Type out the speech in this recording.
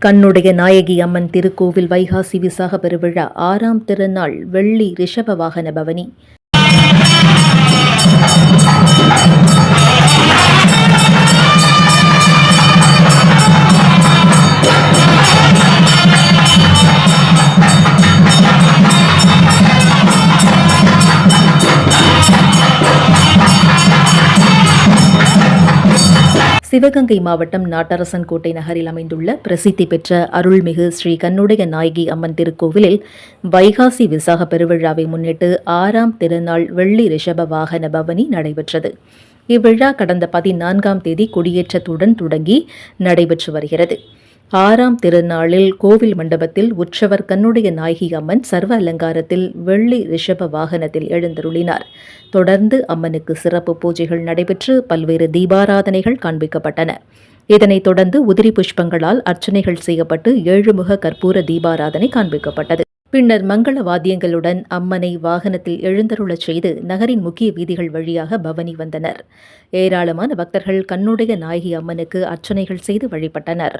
கண்ணுடைய நாயகி அம்மன் திருக்கோவில் வைகாசி விசாக பெருவிழா ஆறாம் திருநாள் வெள்ளி ரிஷப வாகன பவனி. சிவகங்கை மாவட்டம் நாட்டரசன் கோட்டை நகரில் அமைந்துள்ள பிரசித்தி பெற்ற அருள்மிகு ஸ்ரீ கண்ணுடைய நாயகி அம்மன் திருக்கோவிலில் வைகாசி விசாக பெருவிழாவை முன்னிட்டு ஆறாம் திருநாள் வெள்ளி ரிஷப வாகன பவனி நடைபெற்றது. இவ்விழா கடந்த பதினான்காம் தேதி கொடியேற்றத்துடன் தொடங்கி நடைபெற்று வருகிறது. ஆறாம் திருநாளில் கோவில் மண்டபத்தில் உற்சவர் கண்ணுடைய நாயகி அம்மன் சர்வ அலங்காரத்தில் வெள்ளி ரிஷப வாகனத்தில் எழுந்தருளினார். தொடர்ந்து அம்மனுக்கு சிறப்பு பூஜைகள் நடைபெற்று பல்வேறு தீபாராதனைகள் காண்பிக்கப்பட்டன. இதனைத் தொடர்ந்து உதிரி புஷ்பங்களால் அர்ச்சனைகள் செய்யப்பட்டு ஏழுமுக கற்பூர தீபாராதனை காண்பிக்கப்பட்டது. பின்னர் மங்கள வாத்தியங்களுடன் அம்மனை வாகனத்தில் எழுந்தருளச் செய்து நகரின் முக்கிய வீதிகள் வழியாக பவனி வந்தனர். ஏராளமான பக்தர்கள் கண்ணுடைய நாயகி அம்மனுக்கு அர்ச்சனைகள் செய்து வழிபட்டனர்.